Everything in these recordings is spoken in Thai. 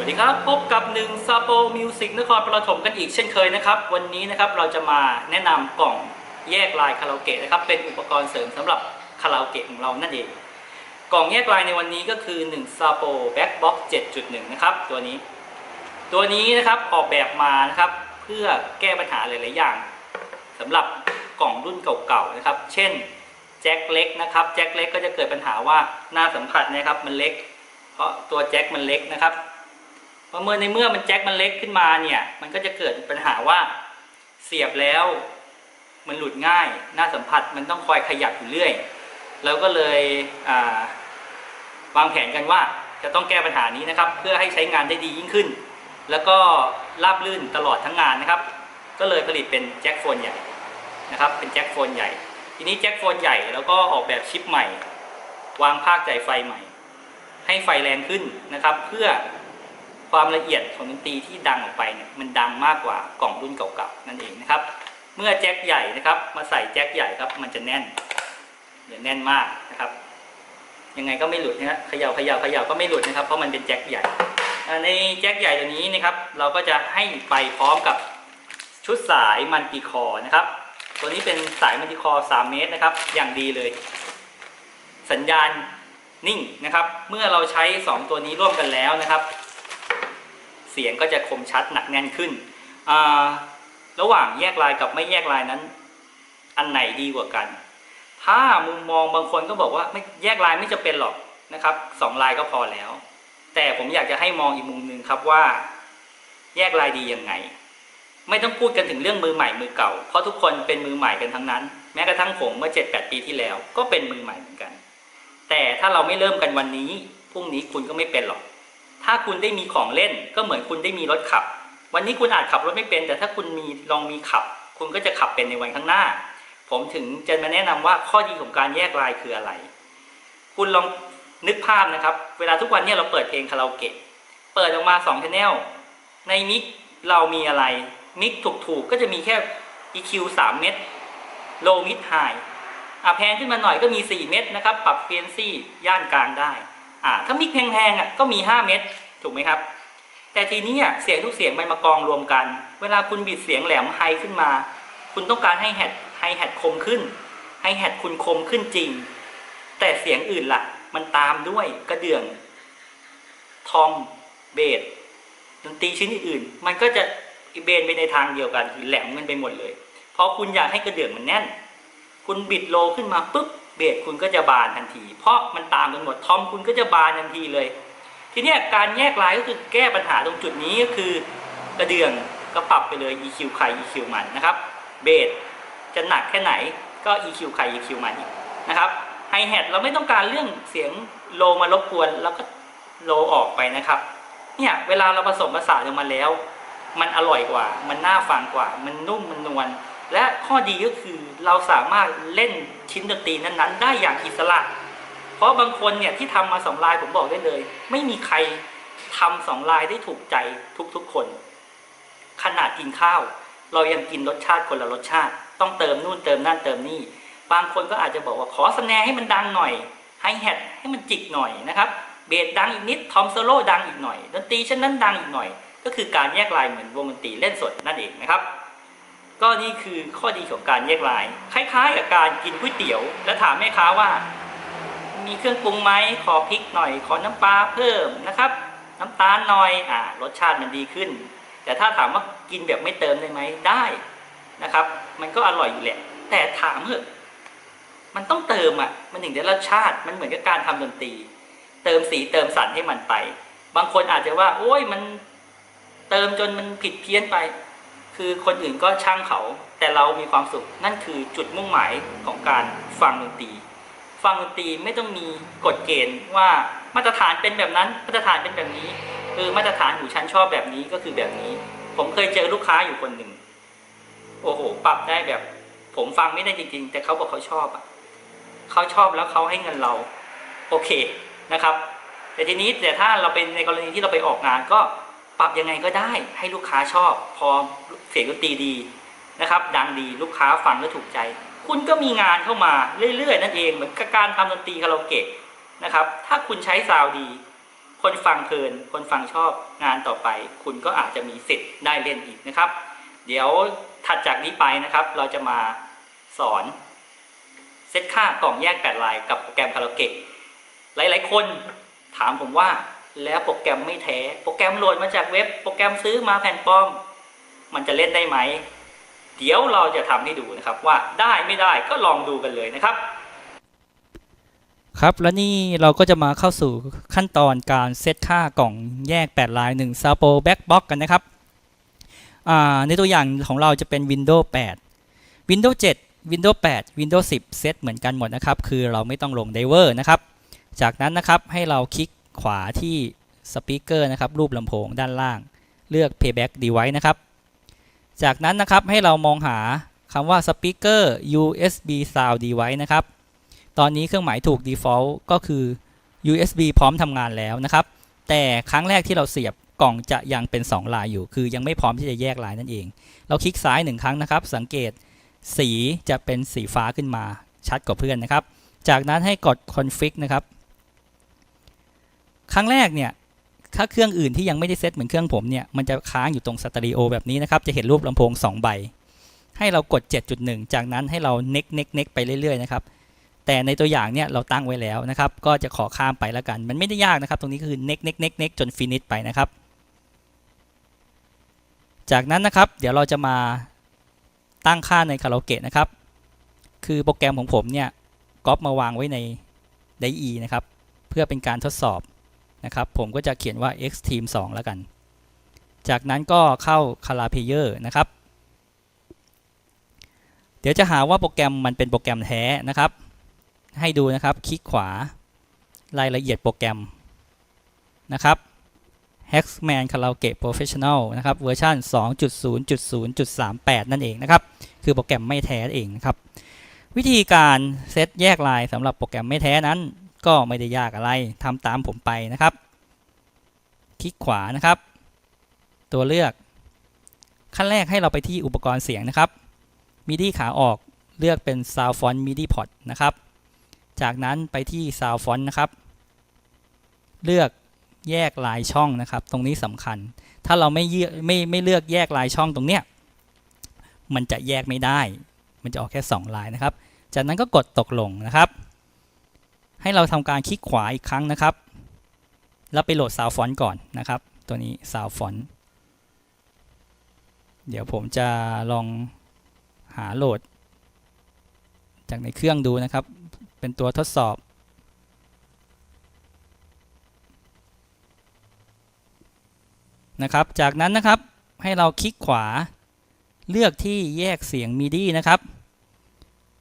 วัสดีครับ พบกับหนึ่งซาโปมิวสิกนครปฐมกันอีกเช่นเคยนะครับ วันนี้นะครับเราจะมาแนะนำกล่องแยกลายคาราโอเกะนะครับ เป็นอุปกรณ์เสริมสำหรับคาราโอเกะของเรานั่นเอง กล่องแยกลายในวันนี้ก็คือ1 s a p o Backbox 7.1 นะครับ ตัวนี้ ตัวนี้นะครับออกแบบมานะครับ เพื่อแก้ปัญหาหลาย ๆ อย่างสำหรับกล่องรุ่นเก่า ๆ นะครับ เช่นแจ็คเล็กนะครับแจ็คเล็กก็จะเกิดปัญหาว่าหน้าสัมผัสนะครับมันเล็ก เพราะตัวแจ็คมันเล็กนะครับ เพราะเมื่อในเมื่อมันแจ็คมันเล็กขึ้นมาเนี่ย มันก็จะเกิดปัญหาว่าเสียบแล้วมันหลุดง่าย หน้าสัมผัสมันต้องคอยขยับอยู่เรื่อยเราก็เลยาวางแผนกันว่าจะต้องแก้ปัญหานี้นะครับ เพื่อให้ใช้งานได้ดียิ่งขึ้น แล้วก็ราบลื่นตลอดทั้งงานนะครับ ก็เลยผลิตเป็นแจ็คโฟนใหญ่นะครับ เป็นแจ็คโฟนใหญ่ ทีนี้แจ็คโฟนใหญ่แล้วก็ออกแบบชิปใหม่ วางภาคจ่ายไฟใหม่ ให้ไฟแรงขึ้นนะครับ เพื่อ ความละเอียดของดนตรีที่ดังออกไปเนี่ยมันดังมากกว่ากล่องรุ่นเก่าๆนั่นเองนะครับ เมื่อแจ็คใหญ่นะครับมาใส่แจ็คใหญ่ครับมันจะแน่นเดี๋ยวแน่นมากนะครับ ยังไงก็ไม่หลุดนะฮะเขย่าเขย่าเขย่าก็ไม่หลุดนะครับเพราะมันเป็นแจ็คใหญ่ในแจ็คใหญ่ตัวนี้นะครับ เราก็จะให้ไปพร้อมกับชุดสายมันติคอนะครับ ตัวนี้เป็นสายมันติคอ 3 เมตรนะครับ อย่างดีเลย สัญญาณนิ่งนะครับ เมื่อเราใช้ 2 ตัวนี้ร่วมกันแล้วนะครับ เสียงก็จะคมชัดหนักแน่นขึ้น ระหว่างแยกลายกับไม่แยกลายนั้น อันไหนดีกว่ากัน ถ้ามุมมองบางคนก็บอกว่าไม่แยกลายไม่จะเป็นหรอกนะครับสองลายก็พอแล้ว แต่ผมอยากจะให้มองอีกมุมหนึ่งครับว่า แยกลายดียังไง ไม่ต้องพูดกันถึงเรื่องมือใหม่มือเก่า เพราะทุกคนเป็นมือใหม่กันทั้งนั้น แม้กระทั่งผมเมื่อ 7-8 ปีที่แล้ว ก็เป็นมือใหม่เหมือนกัน แต่ถ้าเราไม่เริ่มกันวันนี้พรุ่งนี้คุณก็ไม่เป็นหรอก ถ้าคุณได้มีของเล่นก็เหมือนคุณได้มีรถขับ วันนี้คุณอาจขับรถไม่เป็น แต่ถ้าคุณมีลองมีขับ คุณก็จะขับเป็นในวันข้างหน้า ผมถึงจะมาแนะนำว่าข้อดีของการแยกลายคืออะไร คุณลองนึกภาพนะครับ เวลาทุกวันนี่ยเราเปิดเพลงคาราโอเกะเปิดออกมา2 channel ในมิกเรามีอะไรมิกถูกๆก็จะมีแค่ EQ 3 เม็ด low mid high อะแพงขึ้นมาหน่อยก็มี 4 เม็ดนะครับ ปรับ frequency ย่านกลางได้ อ่าถ้ามิกแพงๆอะก็มี 5 เม็ดถูกไหมครับ แต่ทีนี้เสียงทุกเสียงมันมากองรวมกัน เวลาคุณบิดเสียงแหลมไฮขึ้นมา คุณต้องการให้แฮดไฮแฮดคมขึ้นให้แฮดคุณคมขึ้นจริง แต่เสียงอื่นล่ะ มันตามด้วยกระเดื่องทอมเบสดนตรีชิ้นอื่นๆ มันก็จะเบนไปในทางเดียวกันคือแหลมกันไปหมดเลย เพราะคุณอยากให้กระเดื่องมันแน่น คุณบิดโลขึ้นมาปุ๊บ เบสคุณก็จะบานทันที เพราะมันตามกันหมดทอมคุณก็จะบานทันทีเลย ทีนี้การแยกลายก็คือแก้ปัญหาตรงจุดนี้ก็คือกระเดื่องก็ปรับไปเลย EQ ใคร EQ มันนะครับเบสจะหนักแค่ไหนก็ EQ ใคร EQ มันนะครับไฮแฮทเราไม่ต้องการเรื่องเสียงโลมารบกวนแล้วก็โลออกไปนะครับเนี่ยเวลาเราผสมผสานออกมาแล้ว มันอร่อยกว่า มันน่าฟังกว่า มันนุ่มมันนวล และข้อดีก็คือเราสามารถเล่นชิ้นดนตรีนั้นๆ ได้อย่างอิสระ เพราะบางคนเนี่ยที่ทำมาสองลายผมบอกได้เลย ไม่มีใครทำสองลายได้ถูกใจทุกๆคน ขนาดกินข้าว เรายังกินรสชาติคนละรสชาติ ต้องเติมนู่นเติมนั่นเติมนี่ บางคนก็อาจจะบอกว่าขอสแนให้มันดังหน่อยไฮแฮทให้มันจิกหน่อยนะครับเบสดังอีกนิดทอมโซโล่ดังอีกหน่อยดนตรีชั้นนั้นดังอีกหน่อย ก็คือการแยกลายเหมือนวงดนตรีเล่นสดนั่นเองนะครับ ก็นี่คือข้อดีของการแยกลาย คล้ายๆ กับการกินก๋วยเตี๋ยว แล้วถามแม่ค้าว่า มีเครื่องปรุงไหมขอพริกหน่อย ขอน้ำปลาเพิ่มนะครับ น้ำตาลหน่อยอ่ารสชาติมันดีขึ้น แต่ถ้าถามว่ากินแบบไม่เติมได้ไหมได้นะครับ มันก็อร่อยอยู่แหละ แต่ถามเถอะมันต้องเติมอะมันถึงได้รสชาติมันเหมือนกับการทำดนตรี เติมสีเติมสันให้มันไป บางคนอาจจะว่า โอ้ยมันเติมจนมันผิดเพี้ยนไป คือคนอื่นก็ช่างเขา แต่เรามีความสุข นั่นคือจุดมุ่งหมายของการฟังดนตรี ฟังดนตรีไม่ต้องมีกฎเกณฑ์ว่ามาตรฐานเป็นแบบนั้น มาตรฐานเป็นแบบนี้เออมาตรฐานอยู่ชั้นชอบแบบนี้ก็คือแบบนี้ ผมเคยเจอลูกค้าอยู่คนหนึ่งโอ้โห ปรับได้แบบ ผมฟังไม่ได้จริง ๆ แต่เขาบอกเขาชอบอะเขาชอบแล้วเขาให้เงินเรา โอเคนะครับ แต่ทีนี้แต่ถ้าเราเป็นในกรณีที่เราไปออกงานก็ ปรับยังไงก็ได้ให้ลูกค้าชอบ พอเสียงดนตรีดีนะครับ ดังดีลูกค้าฟังแล้วถูกใจ คุณก็มีงานเข้ามาเรื่อยๆ นั่นเองเหมือนกับการทำดนตรีคาราโอเกะนะครับ ถ้าคุณใช้ซาวดี คนฟังเพลิน คนฟังชอบงานต่อไป คุณก็อาจจะมีสิทธิ์ได้เล่นอีกนะครับ เดี๋ยวถัดจากนี้ไปนะครับ เราจะมาสอนเซตค่ากล่องแยกแปดลายกับโปรแกรมคาราโอเกะหลายๆ คนถามผมว่า แล้วโปรแกรมไม่แท้โปรแกรมโหลดมาจากเว็บ โปรแกรมซื้อมาแผ่นปลอม มันจะเล่นได้ไหม เดี๋ยวเราจะทำให้ดูนะครับว่าได้ไม่ได้ก็ลองดูกันเลยนะครับ ครับและนี่เราก็จะมาเข้าสู่ขั้นตอนการเซตค่ากล่องแยก 8 ลาย1 s a p o Back Box กันนะครับในตัวอย่างของเราจะเป็น Windows 8 Windows 7 Windows 8 Windows 10 เซตเหมือนกันหมดนะครับ คือเราไม่ต้องลงไดเวอร์นะครับ จากนั้นนะครับให้เราคลิก ขวาที่สปีกเกอร์นะครับรูปลำโพงด้านล่าง เลือก Playback Device นะครับ จากนั้นนะครับให้เรามองหาคำว่า Speaker USB Sound Device นะครับ ตอนนี้เครื่องหมายถูก default ก็คือ USB พร้อมทำงานแล้วนะครับ แต่ครั้งแรกที่เราเสียบกล่องจะยังเป็น 2 ลายอยู่ คือยังไม่พร้อมที่จะแยกลายนั่นเอง เราคลิกซ้าย 1 ครั้งนะครับ สังเกตสีจะเป็นสีฟ้าขึ้นมาชัดกว่าเพื่อนนะครับ จากนั้นให้กด config นะครับ ครั้งแรกเนี่ยถ้าเครื่องอื่นที่ยังไม่ได้เซตเหมือนเครื่องผมเนี่ยมันจะค้างอยู่ตรงสเตอริโอแบบนี้นะครับจะเห็นรูปลำโพง 2 ใบ ให้เรากด 7.1 จากนั้นให้เราเน็กเน็กเน็กไปเรื่อยๆนะครับแต่ในตัวอย่างเนี่ยเราตั้งไว้แล้วนะครับ ก็จะขอข้ามไปแล้วกัน มันไม่ได้ยากนะครับ ตรงนี้คือเน็กเน็กเน็กเน็กจนฟินิชไปนะครับ จากนั้นนะครับเดี๋ยวเราจะมาตั้งค่าในคาราโอเกะนะครับ คือโปรแกรมของผมเนี่ยก๊อปมาวางไว้ใน DE นะครับ เพื่อเป็นการทดสอบ นะครับ ผมก็จะเขียนว่า x team 2แล้วกัน จากนั้นก็เข้า c a l a p l a y e r นะครับ เดี๋ยวจะหาว่าโปรแกรมมันเป็นโปรแกรมแท้นะครับ ให้ดูนะครับ คลิกขวารายละเอียดโปรแกรมนะครับ Hackman Karaoke Professional นะครับเวอร์ชัน2.0.0.38 นั่นเองนะครับ คือโปรแกรมไม่แท้เองนะครับ วิธีการเซตแยกลายสำหรับโปรแกรมไม่แท้นั้น ก็ไม่ได้ยากอะไรทำตามผมไปนะครับ คลิกขวานะครับ ตัวเลือก ขั้นแรกให้เราไปที่อุปกรณ์เสียงนะครับ MIDI ขาออกเลือกเป็น Sound Font MIDI Port นะครับ จากนั้นไปที่ Sound Font นะครับ เลือกแยกลายช่องนะครับ ตรงนี้สำคัญ ถ้าเราไม่เลือกไม่ไม่เลือกแยกลายช่องตรงเนี้ย มันจะแยกไม่ได้ มันจะออกแค่ 2 ลายนะครับ จากนั้นก็กดตกลงนะครับ ให้เราทำการคลิกขวาอีกครั้งนะครับ แล้วไปโหลด Sound Font ก่อนนะครับ ตัวนี้ Sound Font เดี๋ยวผมจะลองหาโหลด จากในเครื่องดูนะครับ เป็นตัวทดสอบนะครับ จากนั้นนะครับให้เราคลิกขวาเลือกที่แยกเสียง MIDI นะครับ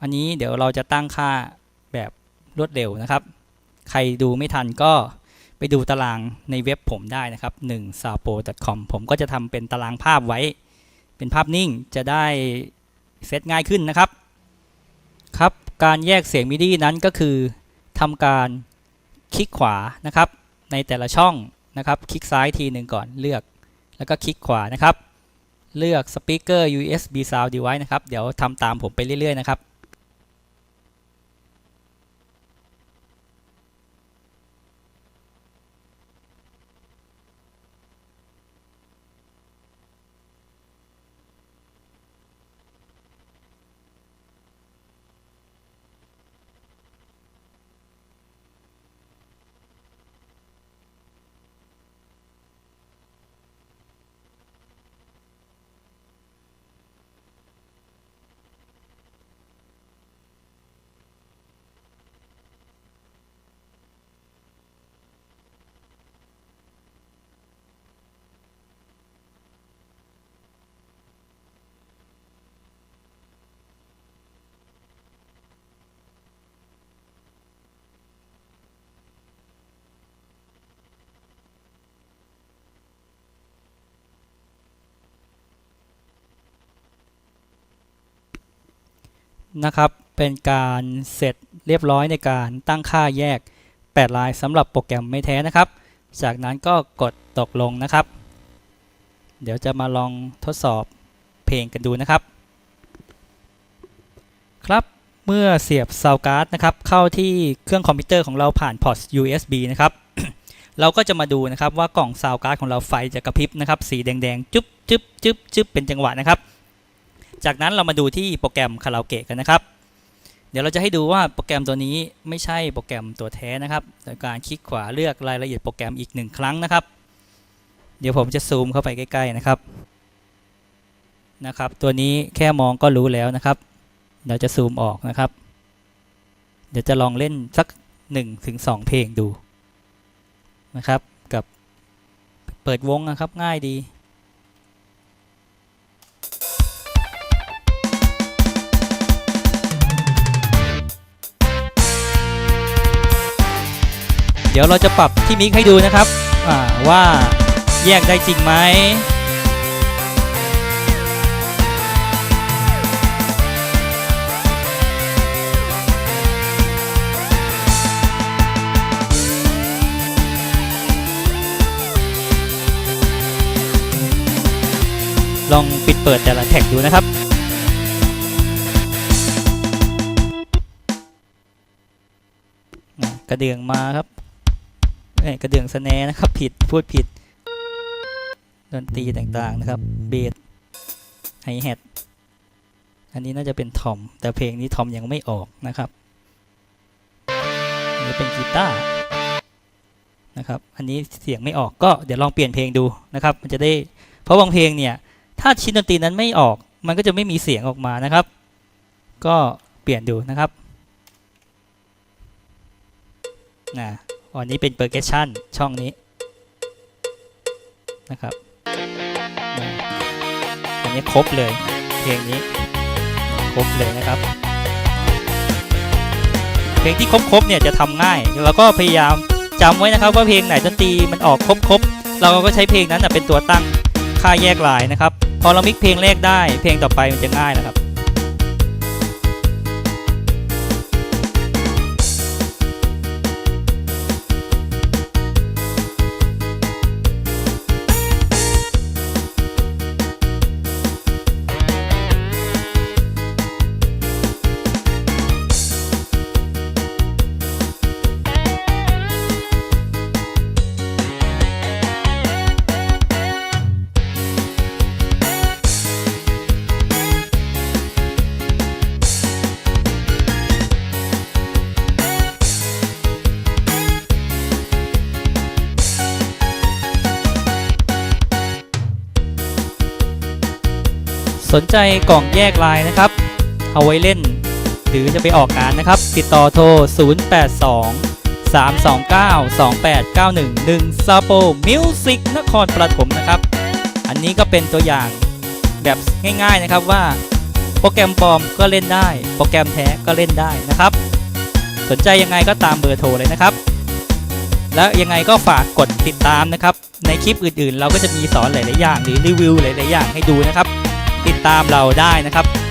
อันนี้เดี๋ยวเราจะตั้งค่าแบบ รวดเร็วนะครับ ใครดูไม่ทันก็ไปดูตารางในเว็บผมได้นะครับ1 s a p o c o m ผมก็จะทำเป็นตารางภาพไว้ เป็นภาพนิ่งจะได้เซตง่ายขึ้นนะครับ ครับ การแยกเสียงมิดีนั้นก็คือทำการคลิกขวานะครับ ในแต่ละช่องนะครับ คลิกซ้ายทีหนึ่งก่อนเลือก แล้วก็คลิกขวานะครับ เลือก Speaker USB Sound Device นะครับ เดี๋ยวทำตามผมไปเรื่อยๆนะครับ นะครับ เป็นการเสร็จเรียบร้อยในการตั้งค่าแยก 8 ลายสำหรับโปรแกรมไม่แท้นะครับ จากนั้นก็กดตกลงนะครับ เดี๋ยวจะมาลองทดสอบเพลงกันดูนะครับ ครับเมื่อเสียบซาวการ์ดนะครับ เข้าที่เครื่องคอมพิวเตอร์ของเราผ่านพอร์ต USB นะครับ เราก็จะมาดูนะครับว่ากล่องซาวการ์ดของเราไฟจะกระพริบนะครับ สีแดงๆ จุ๊บจุ๊บจุ๊บจุ๊บเป็นจังหวะนะครับ จากนั้นเรามาดูที่โปรแกรมคาราโอเกะกันนะครับ เดี๋ยวเราจะให้ดูว่าโปรแกรมตัวนี้ไม่ใช่โปรแกรมตัวแท้นะครับโดยการคลิกขวาเลือกรายละเอียดโปรแกรมอีกหนึ่งครั้งนะครับ เดี๋ยวผมจะซูมเข้าไปใกล้ ๆนะครับนะครับ ตัวนี้แค่มองก็รู้แล้วนะครับ เดี๋ยวจะซูมออกนะครับ เดี๋ยวจะลองเล่นสัก1ถึง2เพลงดูนะครับ กับเปิดวงนะครับง่ายดี ดี๋ยวเราจะปรับที่มิกให้ดูนะครับว่าแยกได้จริงไหมลองปิดเปิดแต่ละแท็กดูนะครับ กระเดื่องมาครับ กระเดื่องสแนนะครับ ผิดพูดผิด ดนตรีต่างๆนะครับ เบสไฮแฮทอันนี้น่าจะเป็นทอม แต่เพลงนี้ทอมยังไม่ออกนะครับนี่เป็นกีตาร์นะครับ อันนี้เสียงไม่ออกก็เดี๋ยวลองเปลี่ยนเพลงดูนะครับ มันจะได้ เพราะบางเพลงเนี่ย ถ้าชิ้นดนตรีนั้นไม่ออก มันก็จะไม่มีเสียงออกมานะครับ ก็เปลี่ยนดูนะครับนะ อันนี้เป็น percussion ช่องนี้นะครับ อันนี้ครบเลย เพลงนี้ครบเลยนะครับ เพลงที่ครบๆเนี่ยจะทำง่าย แล้วก็พยายามจำไว้นะครับว่าเพลงไหนดนตรีมันออกครบๆ เราก็ใช้เพลงนั้นเป็นตัวตั้งค่าแยกลายนะครับ พอเรามิกเพลงแรกได้ เพลงต่อไปมันจะง่ายนะครับ นใจกล่องแยกลายนะครับ เอาไว้เล่น หรือจะไปออกงานนะครับ ติดต่อโทร 082 329 2891 1 s a p o Music นครปฐมนะครับ อันนี้ก็เป็นตัวอย่างแบบง่ายๆนะครับว่า โปรแกรมปลอมก็เล่นได้ โปรแกรมแท้ก็เล่นได้นะครับ สนใจยังไงก็ตามเบอร์โทรเลยนะครับ แล้วยังไงก็ฝากกดติดตามนะครับ ในคลิปอื่นๆ เราก็จะมีสอนหลายๆอย่างหรือรีวิวหลายๆอย่างให้ดูนะครับ ติดตามเราได้นะครับ